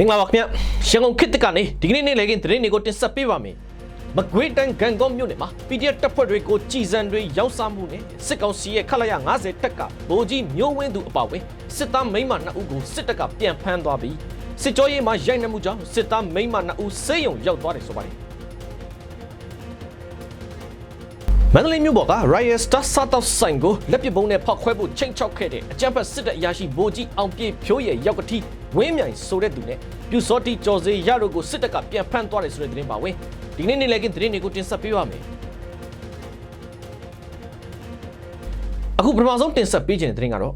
မင်္ဂလာပါခင်ဗျရန်ကုန်ခေတ်တစ်ကနေဒီကနေ့နေ့လည်ခင်းသတင်းတွေကိုတင်ဆက်ပေးပါမယ်မကွေးတိုင်းဂန်ကောမြို့နယ်မှာ PDF တပ်ဖွဲ့တွေကိုကြည်စံတွေရောက်စားမှုနဲ့စစ်ကောင်စီရဲ့ခလာရ90တက်ကဗိုလ်ကြီးမျိုးဝင်းသူအပါအဝင်စစ်သားမိန်းမ2ဦးကိုစစ်တပ်ကပြန်ဖမ်းသွားပြီးစစ်ကြောရေးမှာရိုက်နှက်မှုကြောင့်စစ်သားမိန်းမ2ဦးဆေးရုံရောက်သွားတယ်ဆိုပါတယ် မန္တလေးမြို့ပေါ်က Riot Star စားတောက်ဆိုင်ကိုလက်ပစ်ပုံးနဲ့ဖောက်ခွဲဖို့ချိန်ချောက်ခဲ့တဲ့အကြမ်းဖက်စစ်တပ်အရာရှိဗိုလ်ကြီးအောင်ပြေဖြိုးရဲ့ရောက်ကတိဝင်းမြိုင်ဆိုတဲ့သူနဲ့ပြူစောတိကျော်စေရတို့ကိုစစ်တပ်ကပြန်ဖမ်းသွားတယ်ဆိုတဲ့သတင်းပါဝင်ဒီနေ့နေ့လည်ကင်းသတင်းတွေကိုတင်ဆက်ပေးပါမယ်အခုပထမဆုံးတင်ဆက်ပေးခြင်းတဲ့သတင်းကတော့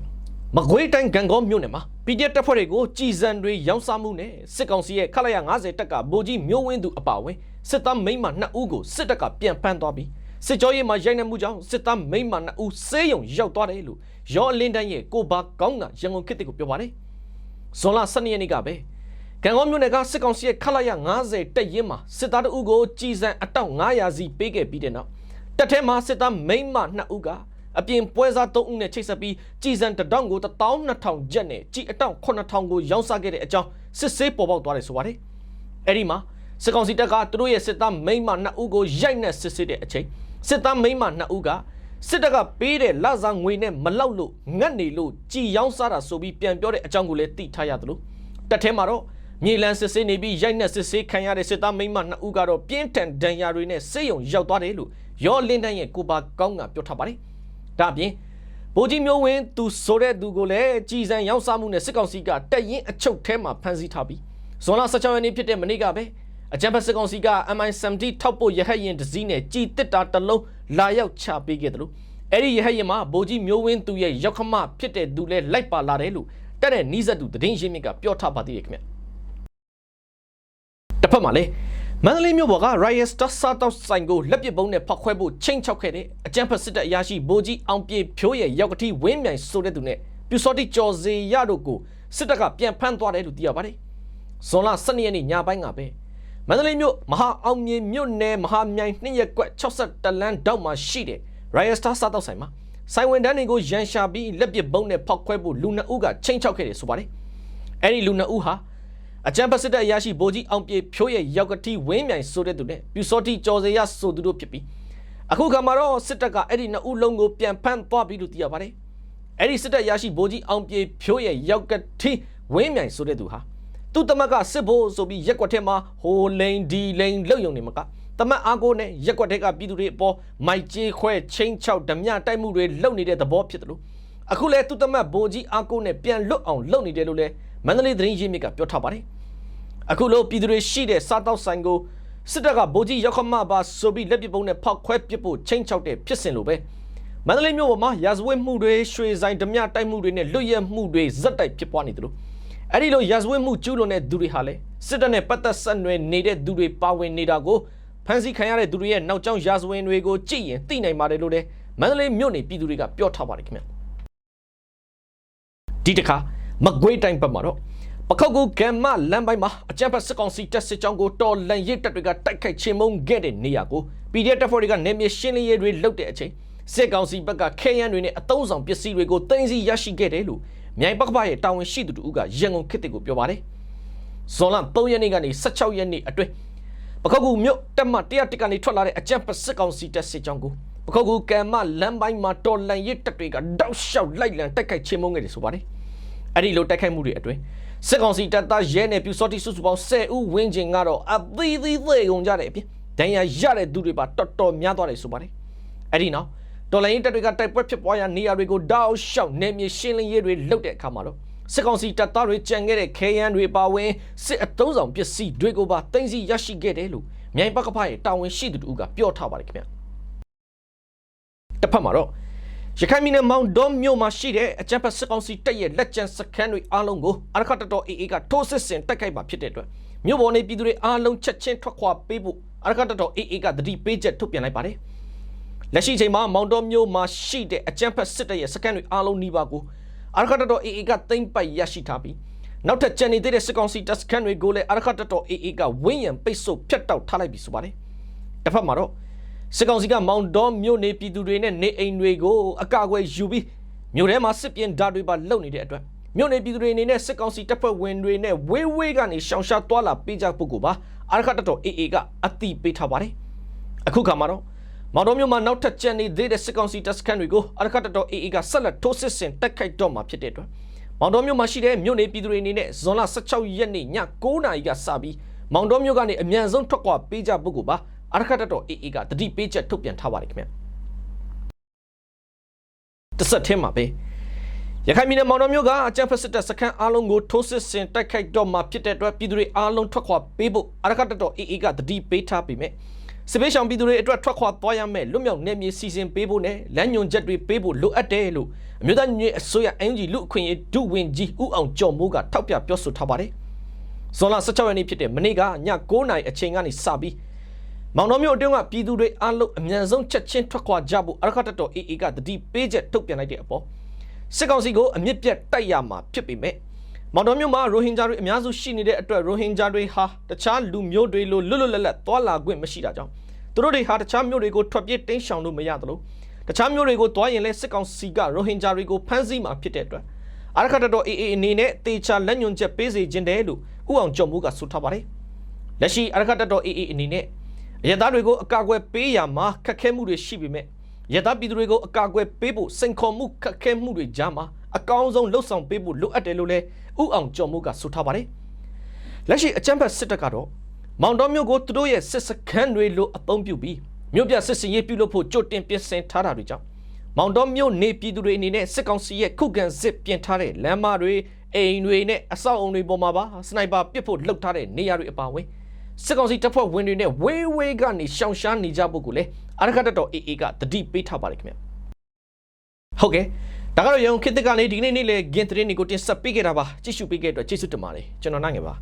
မကွေးတိုင်းဂန်ကောမြို့နယ်မှာ PDF တပ်ဖွဲ့တွေကိုကြည်စံတွေရောင်းစားမှုနဲ့စစ်ကောင်စီရဲ့ခလာရ90တက်ကဗိုလ်ကြီးမျိုးဝင်းသူအပါအဝင်စစ်သားမိန်းမ2ဦးကိုစစ်တပ်ကပြန်ဖမ်းသွားပြီး စစ်ကြောရေးမှာရိုက်နှက်မှုကြောင့်စစ်သားမိန်းမ2ဦးဆေးရုံရောက်သွားတယ်လို့ရောအလင်းတန်းရဲ့ကိုဘာကောင်းကရန်ကုန်ခေတ်ကိုပြောပါတယ်ဇွန်လ12ရက်နေ့ကပဲကံကောမြို့နယ်ကစစ်ကောင်စီရဲ့ခလာရ90တက်ရင်မှာစစ်သားတို့ကိုကြည်စံအတောက်900စီပေးခဲ့ပြီးတဲ့နောက်တက်ထဲမှာစစ်သားမိန်းမ2ဦးကအပြင်ပွဲစား3ဦးနဲ့ချိတ်ဆက်ပြီးကြည်စံတတောင်းကို12000ကျပ်နဲ့ကြည်အတောက်9000ကိုရောင်းစားခဲ့တဲ့အကြောင်းစစ်ဆေးပေါ်ပေါက်သွားတယ်ဆိုပါတယ်အဲ့ဒီမှာစစ်ကောင်စီတပ်ကသူတို့ရဲ့စစ်သားမိန်းမ2ဦးကိုရိုက်နှက်စစ်ဆေးတဲ့အချိန် စစ်သားမိန်းမ2ဦးကစစ်တပ်ကပေးတဲ့လစာငွေနဲ့မလောက်လို့ငတ်နေလို့ကြည်ရောင်းစားတာဆိုပြီးပြန်ပြောတဲ့အကြောင်းကိုလည်းသိထားရတယ်လို့တက်ထဲမှာတော့မြေလန်းစစ်ဆေးနေပြီးရိုက်နှက်စစ်ဆေးခံရတဲ့စစ်သားမိန်းမ2ဦးကတော့ပြင်းထန်ဒဏ်ရာတွေနဲ့ဆေးရုံရောက်သွားတယ်လို့ရောလင်းတန်းရဲ့ကိုပါကောင်းကပြောထားပါတယ်ဒါအပြင်ဗိုလ်ကြီးမျိုးဝင်းသူဆိုတဲ့သူကိုလည်းကြည်စံရောင်းစားမှုနဲ့စစ်ကောင်စီကတက်ရင်အချုပ်ထဲမှာဖမ်းဆီးထားပြီးဇွန်လ16ရက်နေ့ဖြစ်တဲ့မနေ့ကပဲ အကြံဖက်စစ်ကောင်စီက MI70 ထောက်ပို့ရဟတ်ရင်တစ်စီးနဲ့ကြည်တစ်တာတစ်လုံးလာရောက်ချပေးခဲ့တယ်လို့အဲ့ဒီရဟတ်ရင်မှာဗိုလ်ကြီးမျိုးဝင်းသူရဲ့ရောက်ခမဖြစ်တဲ့သူလည်းလိုက်ပါလာတယ်လို့တက်တဲ့နီးစပ်သူသတင်းရင်းမြစ်ကပြောထားပါသေးတယ်ခင်ဗျတစ်ဖက်မှာလည်းမန္တလေးမြို့ပေါ်က Riot Star စားတောက်ဆိုင်ကိုလက်ပစ်ပုံးနဲ့ဖောက်ခွဲဖို့ချိန်ချောက်ခဲ့တဲ့အကြမ်းဖက်စစ်တပ်အရာရှိဗိုလ်ကြီးအောင်ပြေဖြိုးရဲ့ရောက်ကတိဝင်းမြိုင်ဆိုတဲ့သူနဲ့ပြူစောတိကျော်စေရတို့ကိုစစ်တပ်ကပြန်ဖမ်းသွားတယ်လို့သိရပါတယ်။ဇွန်လ12ရက်နေ့ညပိုင်းကပဲ မန္တလေးမြို့မဟာအောင်မြေမြို့နယ်မဟာမြိုင်နှစ်ရက်ကွက်62လမ်းတောက်မှာရှိတဲ့ Riot Star စားတောက်ဆိုင်မှာဆိုင်ဝင်တန်းတွေကိုရန်ရှာပြီးလက်ပစ်ပုံးနဲ့ဖောက်ခွဲဖို့လူနှစ်ဦးကချိန်ချောက်ခဲ့တယ်ဆိုပါတယ်။အဲ့ဒီလူနှစ်ဦးဟာအကြံပစစ်တပ်အရာရှိဗိုလ်ကြီးအောင်ပြေဖြိုးရဲ့ရောက်ကတိဝင်းမြိုင်ဆိုတဲ့သူနဲ့ပြူစောတိကျော်စေရဆိုသူတို့ဖြစ်ပြီးအခုခါမှာတော့စစ်တပ်ကအဲ့ဒီနှစ်ဦးလုံးကိုပြန်ဖမ်းသွားပြီလို့သိရပါတယ်အဲ့ဒီစစ်တပ်အရာရှိဗိုလ်ကြီးအောင်ပြေဖြိုးရဲ့ရောက်ကတိဝင်းမြိုင်ဆိုတဲ့သူဟာ သူ့တမက်ကစစ်ဘိုးဆိုပြီးရက်ကွက်ထဲမှာဟိုလိန်ဒီလိန်လုံယုံနေမှာကတမက်အားကိုနဲ့ရက်ကွက်ထဲကပြည်သူတွေအပေါ်မိုက်ကြေးခွဲချင်းချောက်ဓမြတိုက်မှုတွေလုပ်နေတဲ့သဘောဖြစ်တယ်လို့အခုလဲသူ့တမက်ဗိုလ်ကြီးအားကိုနဲ့ပြန်လွတ်အောင်လုပ်နေတယ်လို့လဲမန္တလေးသတင်းရင်းမြစ်ကပြောထားပါတယ်အခုလို့ပြည်သူတွေရှိတဲ့စားတောက်ဆိုင်ကိုစစ်တပ်ကဗိုလ်ကြီးရောက်ခမပါဆိုပြီးလက်ပစ်ပုံးနဲ့ဖောက်ခွဲပစ်ဖို့ချင်းချောက်တဲ့ဖြစ်စဉ်လိုပဲမန္တလေးမြို့ပေါ်မှာရာဇဝတ်မှုတွေရွှေဆိုင်ဓမြတိုက်မှုတွေနဲ့လွတ်ရက်မှုတွေဇက်တိုက်ဖြစ်ပွားနေတယ်လို့ အဲ့ဒီလိုရာဇဝတ်မှုကျူးလွန်တဲ့သူတွေဟာလည်းစစ်တပ်နဲ့ပတ်သက်ဆက်နွယ်နေတဲ့သူတွေပါဝင်နေတာကိုဖမ်းဆီးခံရတဲ့သူတွေရဲ့နောက်ကျောင်းရာဇဝင်တွေကိုကြည့်ရင်သိနိုင်ပါတယ်လို့လည်းမန္တလေးမြို့နေပြည်သူတွေကပြောထားပါတယ်ခင်ဗျဒီတခါမကွေးတိုင်းဘက်မှာတော့ပခောက်ကူကမ်မလမ်းပိုင်းမှာအကြမ်းဖက်စစ်ကောင်စီတပ်စစ်ကြောင်းကိုတော်လန်ရစ်တပ်တွေကတိုက်ခိုက်ချေမှုန်းခဲ့တဲ့နေရာကို PDF တပ်ဖွဲ့တွေကနေမြေရှင်းလင်းရေးတွေလုပ်တဲ့အချိန်စစ်ကောင်စီဘက်ကခဲယမ်းတွေနဲ့အတုံးဆောင်ပစ္စည်းတွေကိုတင်စီရရှိခဲ့တယ်လို့ မြိုင်ပကပရဲ့တာဝန်ရှိသူတို့ကရန်ကုန်ခေတ်ကိုပြောပါတယ်။ဇွန်လ3ရက်နေ့ကနေ16ရက်နေ့အတွင်းပခောက်ကူမြို့တက်မ101ကနေထွက်လာတဲ့အကြမ်းဖက်စစ်ကောင်စီတပ်စစ်ကြောင်းကိုပခောက်ကူကမ်မလမ်းပိုင်းမှာတော်လန်ရစ်တပ်တွေကတောက်လျှောက်လိုက်လံတိုက်ခိုက်ချေမှုန်းခဲ့တယ်ဆိုပါတယ်။အဲ့ဒီလိုတိုက်ခိုက်မှုတွေအတွင်းစစ်ကောင်စီတပ်သားရဲနယ်ပြူစောတိစုစုပေါင်း10ဦးဝန်းကျင်ကတော့အသီးသီးသေကုန်ကြတဲ့အပြင်ဒဏ်ရာရတဲ့သူတွေပါတော်တော်များသွားတယ်ဆိုပါတယ်အဲ့ဒီနောက် တော်လိုင်းတပ်တွေကတိုက်ပွဲဖြစ်ပွားရာနေရာတွေကိုတောက်လျှောက်နေမြေရှင်းလင်းရေးတွေလုပ်တဲ့အခါမှာတော့စစ်ကောင်စီတပ်သားတွေကြံခဲ့တဲ့ခဲယမ်းတွေပါဝင်စစ်အတုံးဆောင်ပစ္စည်းတွေကိုပါတင်စီရရှိခဲ့တယ်လို့မြိုင်ဘက်ကဖရဲ့တာဝန်ရှိသူတို့ကပြောထားပါတယ်ခင်ဗျတစ်ဖက်မှာတော့ရခိုင်ပြည်နယ်မောင်ဒုံမြို့မှာရှိတဲ့အကြံဖက်စစ်ကောင်စီတပ်ရဲ့လက်ကျန်စခန်းတွေအားလုံးကိုအရခတ်တော် AA ကထိုးစစ်ဆင်တိုက်ခိုက်မှာဖြစ်တဲ့အတွက်မြို့ပေါ်နေပြည်သူတွေအားလုံးချက်ချင်းထွက်ခွာပေးဖို့အရခတ်တော် AA ကတတိပေးချက်ထုတ်ပြန်လိုက်ပါတယ်။ လက်ရှိချိန်မှာမောင်တော်မြို့မှာရှိတဲ့အကြံဖက်စစ်တပ်ရဲ့စခန်းတွေအားလုံးနှီးပါကိုအရခတ်တော် AA ကသိမ်းပိုက်ရရှိထားပြီးနောက်ထပ်ကျန်နေတဲ့စစ်ကောင်စီတပ်စခန်းတွေကိုလည်းအရခတ်တော် AA ကဝင်းရံပိတ်ဆို့ဖျက်တောက်ထားလိုက်ပြီဆိုပါတယ်။တစ်ဖက်မှာတော့စစ်ကောင်စီကမောင်တော်မြို့နေပြည်သူတွေနဲ့နေအိမ်တွေကိုအကာအကွယ်ယူပြီးမြို့ထဲမှာစစ်ပြင်ဓာတ်တွေပါလုံနေတဲ့အတွက်မြို့နယ်ပြည်သူတွေအနေနဲ့စစ်ကောင်စီတပ်ဖွဲ့ဝင်တွေနဲ့ဝေးဝေးကနေရှောင်ရှားသွားလာပေးကြဖို့ကိုပါအာရခတပ်တော် AA ကအတိပေးထားပါတယ်အခုခါမှာတော့ မောင်တော်မြို့မှာနောက်ထပ်ကြံနေသေးတဲ့စစ်ကောင်စီတပ်စခန်းတွေကိုအာရခတပ်တော် AA ကဆက်လက်ထိုးစစ်ဆင်တိုက်ခိုက်တော့မှာဖြစ်တဲ့အတွက်မောင်တော်မြို့မှာရှိတဲ့မြို့နယ်ပြည်သူတွေအနေနဲ့ဇွန်လ16ရက်နေ့ည9:00နာရီကစပြီးမောင်တော်မြို့ကနေအမြန်ဆုံးထွက်ခွာပေးကြဖို့ကိုပါအာရခတပ်တော် AA ကတတိပေးချက်ထုတ်ပြန်ထားပါတယ်ခင်ဗျာတစ်ဆက်ထဲမှာပဲရခိုင်ပြည်နယ်မောင်တော်မြို့ကအကြံဖက်စစ်တပ်စခန်းအားလုံးကိုထိုးစစ်ဆင်တိုက်ခိုက်တော့မှာဖြစ်တဲ့အတွက်ပြည်သူတွေအားလုံးထွက်ခွာပေးဖို့အရကတတော် AA ကတတိပေးထားပေမဲ့ စစ်ပေးဆောင်ပြည်သူတွေအတွက်ထွက်ခွာသွားရမယ်လွတ်မြောက်နေမြေစီစဉ်ပေးဖို့နဲ့လမ်းညွန်ချက်တွေပေးဖို့လိုအပ်တယ်လို့အမျိုးသားညီညွတ်ရေးအစိုးရ NG လူအခွင့်အရေးဒုဝန်ကြီးဦးအောင်ကျော်မိုးကထောက်ပြပြောဆိုထားပါတယ်။ဇွန်လ16ရက်နေ့ဖြစ်တဲ့မနေ့ကည9:00နာရီအချိန်ကနေစပြီးမောင်တော်မြို့အတွင်းကပြည်သူတွေအားလုံးအမြန်ဆုံးချက်ချင်းထွက်ခွာကြဖို့အရကတတော် AA ကတတိပေးချက်ထုတ်ပြန်လိုက်တဲ့အပေါ်စစ်ကောင်စီကိုအမြင့်ပြတ်တိုက်ရမှာဖြစ်ပေမဲ့ မောင်တော်မြို့မှာရိုဟင်ဂျာတွေအများစုရှိနေတဲ့အတွက်ရိုဟင်ဂျာတွေဟာတခြားလူမျိုးတွေလိုလွတ်လွတ်လပ်လပ်သွာလာခွင့်မရှိတာကြောင့်သူတို့တွေဟာတခြားမျိုးတွေကိုထွက်ပြေးတိမ်းရှောင်လို့မရသလိုတခြားမျိုးတွေကိုတွားရင်လည်းစစ်ကောင်စီကရိုဟင်ဂျာတွေကိုဖမ်းဆီးမှာဖြစ်တဲ့အတွက်အာရခတတော် AA အနေနဲ့တေချာလက်ညွန်ချက်ပေးစေခြင်းတယ်လို့ဥအောင်ကျော်မှုကဆိုထားပါတယ်လက်ရှိအာရခတတော် AA အနေနဲ့အရသားတွေကိုအကာအကွယ်ပေးရမှာခက်ခဲမှုတွေရှိပေမဲ့ရသပြည်သူတွေကိုအကာအကွယ်ပေးဖို့စိန်ခေါ်မှုခက်ခဲမှုတွေကြားမှာအကောင်းဆုံးလှုပ်ဆောင်ပေးဖို့လိုအပ်တယ်လို့လည်း ဥအောင်ကျော်မိုးကဆိုထားပါတယ်။လက်ရှိအကြမ်းဖက်စစ်တပ်ကတော့မောင်တော်မြို့ကိုသူတို့ရဲ့စစ်စခန်းတွေလိုအသုံးပြုပြီးမြို့ပြစစ်စင်ရေးပြုလုပ်ဖို့ကြိုတင်ပြင်ဆင်ထားတာတွေကြောင့်မောင်တော်မြို့နေပြည်သူတွေအနေနဲ့စစ်ကောင်စီရဲ့ခုခံစစ်ပြင်ထားတဲ့လမ်းမတွေအိမ်တွေနဲ့အဆောက်အုံတွေပေါ်မှာပါစနိုက်ပါပစ်ဖို့လှုပ်ထားတဲ့နေရာတွေအပါအဝင်စစ်ကောင်စီတပ်ဖွဲ့ဝင်တွေနဲ့ဝေးဝေးကနေရှောင်ရှားနေကြဖို့ကိုလည်းအာရခတတော် AA ကတတိပေးထားပါတယ်ခင်ဗျဟုတ်ကဲ့ ဒါကတော့ရုံခေတ်သစ်ကနေဒီနေ့နေ့လေဂင်သတင်းတွေကိုတင်ဆက်ပေးခဲ့တာပါကြည့်ရှုပေးခဲ့တဲ့အတွက်ကျေးဇူးတင်ပါတယ်ကျွန်တော်နိုင်ငယ်ပါ